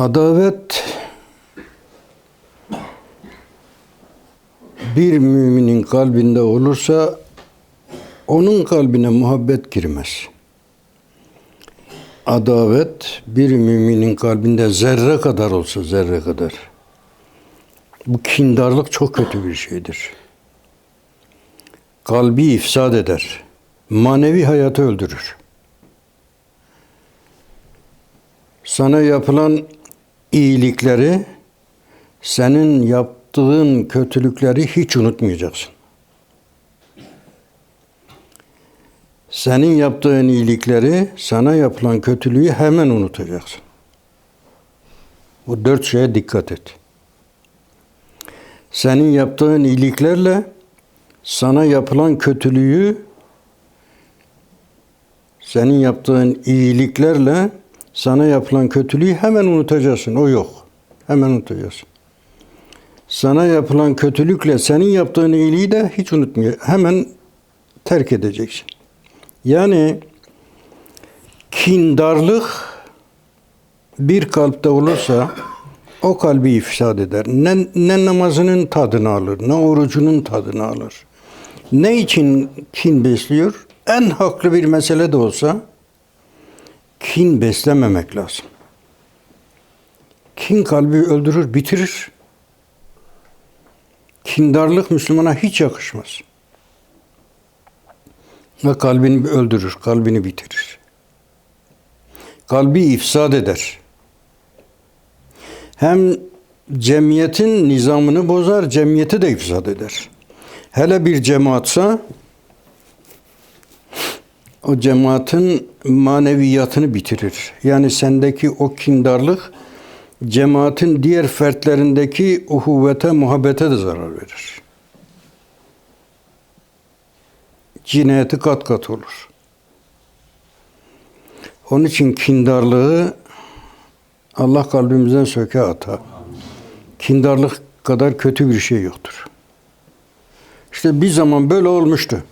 Adavet bir müminin kalbinde olursa onun kalbine muhabbet girmez. Adavet bir müminin kalbinde zerre kadar olsa zerre kadar. Bu kindarlık çok kötü bir şeydir. Kalbi ifsad eder. Manevi hayatı öldürür. Sana yapılan iyilikleri, senin yaptığın kötülükleri hiç unutmayacaksın. Senin yaptığın iyilikleri, sana yapılan kötülüğü hemen unutacaksın. Bu dört şeye dikkat et. Senin yaptığın iyiliklerle sana yapılan kötülüğü senin yaptığın iyiliklerle sana yapılan kötülüğü hemen unutacaksın. O yok. Hemen unutacaksın. Sana yapılan kötülükle senin yaptığın iyiliği de hiç unutmuyor. Hemen terk edeceksin. Yani kindarlık bir kalpte olursa o kalbi ifsad eder. Ne, ne namazının tadını alır, ne orucunun tadını alır. Ne için kin besliyor? En haklı bir mesele de olsa kin beslememek lazım. Kin kalbi öldürür, bitirir. Kindarlık Müslümana hiç yakışmaz. Ve kalbini öldürür, kalbini bitirir. Kalbi ifsad eder. Hem cemiyetin nizamını bozar, cemiyeti de ifsad eder. Hele bir cemaatsa o cemaatin maneviyatını bitirir. Yani sendeki o kindarlık cemaatin diğer fertlerindeki uhuvvete, muhabbete de zarar verir. Cinayeti kat kat olur. Onun için kindarlığı Allah kalbimizden söke ata. Kindarlık kadar kötü bir şey yoktur. İşte bir zaman böyle olmuştu.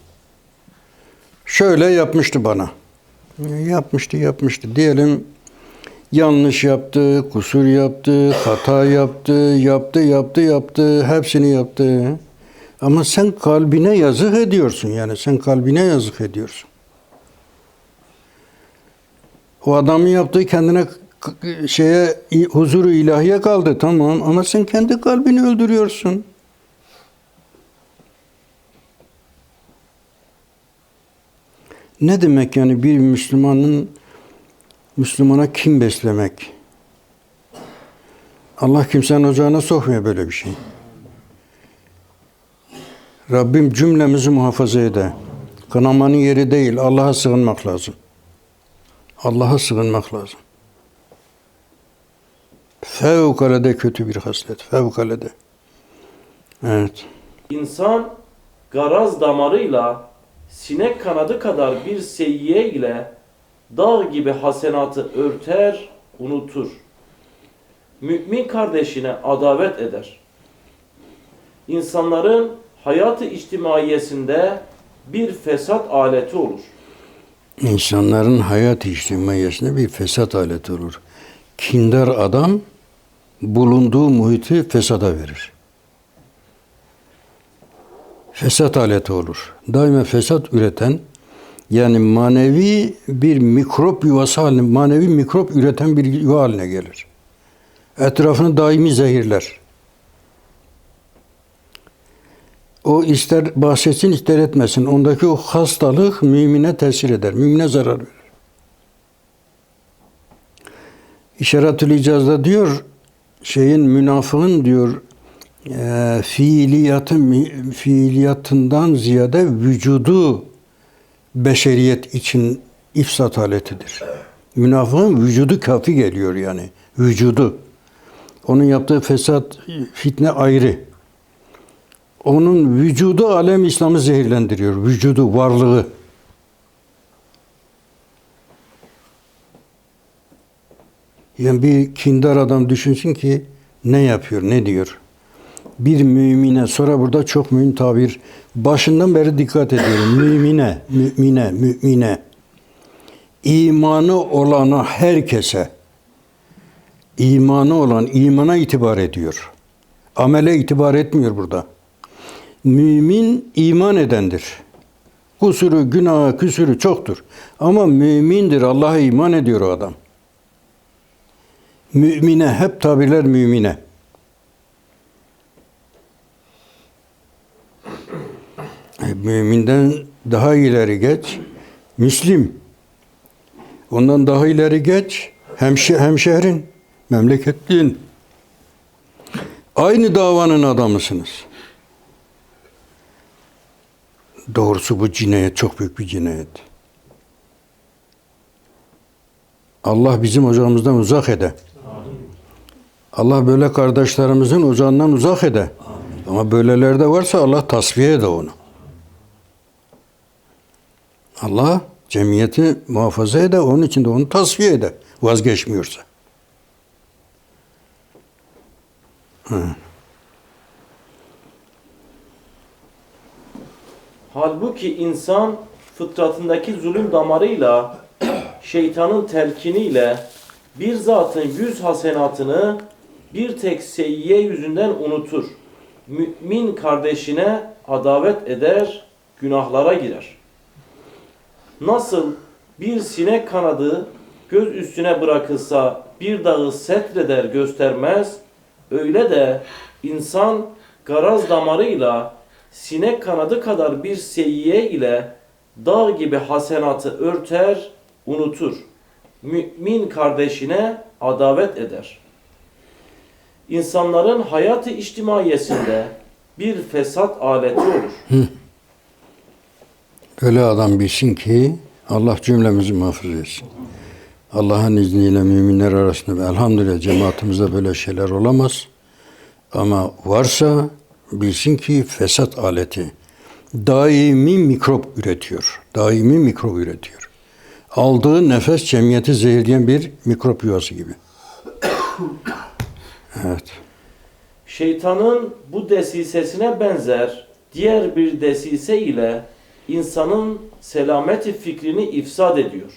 Şöyle yapmıştı bana. Yapmıştı, yapmıştı. Diyelim yanlış yaptı, kusur yaptı, hata yaptı, yaptı, yaptı, yaptı, hepsini yaptı. Ama sen kalbine yazık ediyorsun yani sen kalbine yazık ediyorsun. O adamın yaptığı kendine şeye huzuru ilahiye kaldı tamam ama sen kendi kalbini öldürüyorsun. Ne demek yani bir Müslümanın Müslümana kim beslemek? Allah kimsenin ocağına sokmuyor böyle bir şey. Rabbim cümlemizi muhafaza ede. Kınamanın yeri değil. Allah'a sığınmak lazım. Allah'a sığınmak lazım. Fevkalade kötü bir haslet. Fevkalade. Evet. İnsan garaz damarıyla sinek kanadı kadar bir seyyiye ile dağ gibi hasenatı örter, unutur. Mümin kardeşine adavet eder. İnsanların hayatı içtimaiyesinde bir fesat aleti olur. İnsanların hayat içtimaiyesinde bir fesat aleti olur. Kindar adam bulunduğu muhiti fesada verir. Fesat aleti olur. Daima fesat üreten yani manevi bir mikrop yuvası haline, manevi mikrop üreten bir yuva haline gelir. Etrafını daimi zehirler. O ister bahsetsin ister etmesin. Ondaki o hastalık mümine tesir eder. Mümine zarar verir. İşaretül İcaz'da diyor şeyin münafığın diyor e, fiiliyatı fiiliyatından ziyade vücudu beşeriyet için ifsat aletidir. Münafığın vücudu kafi geliyor yani. Vücudu. Onun yaptığı fesat, fitne ayrı. Onun vücudu alem İslam'ı zehirlendiriyor. Vücudu, varlığı. Yani bir kindar adam düşünsün ki ne yapıyor, ne diyor. Bir mümine, sonra burada çok mühim tabir. Başından beri dikkat ediyorum. Mümine, mümine, mümine. İmanı olana herkese imanı olan imana itibar ediyor. Amele itibar etmiyor burada. Mümin iman edendir. Kusuru, günahı, küsürü çoktur. Ama mümindir. Allah'a iman ediyor o adam. Mümine hep tabirler mümine. Müminden daha ileri geç. Müslim. Ondan daha ileri geç. Hemşe, hemşehrin. Memleketlin. Aynı davanın adamısınız. Doğrusu bu cinayet çok büyük bir cinayet. Allah bizim ocağımızdan uzak ede. Allah böyle kardeşlerimizin ocağından uzak ede. Ama böylelerde varsa Allah tasfiye ede onu. Allah cemiyeti muhafaza ede, onun için de onu tasfiye ede. Vazgeçmiyorsa. Halbuki insan fıtratındaki zulüm damarıyla, şeytanın telkiniyle bir zatın yüz hasenatını bir tek seyyiye yüzünden unutur. Mümin kardeşine adavet eder, günahlara girer. Nasıl bir sinek kanadı göz üstüne bırakılsa bir dağı setreder göstermez, öyle de insan garaz damarıyla sinek kanadı kadar bir seyyiye ile dağ gibi hasenatı örter, unutur. Mümin kardeşine adavet eder. İnsanların hayatı içtimaiyesinde bir fesat aleti olur. Böyle adam bilsin ki Allah cümlemizi muhafaza etsin. Allah'ın izniyle müminler arasında ve elhamdülillah cemaatimizde böyle şeyler olamaz. Ama varsa bilsin ki fesat aleti daimi mikrop üretiyor. Daimi mikrop üretiyor. Aldığı nefes cemiyeti zehirleyen bir mikrop yuvası gibi. Evet. Şeytanın bu desisesine benzer diğer bir desise ile insanın selameti fikrini ifsad ediyor.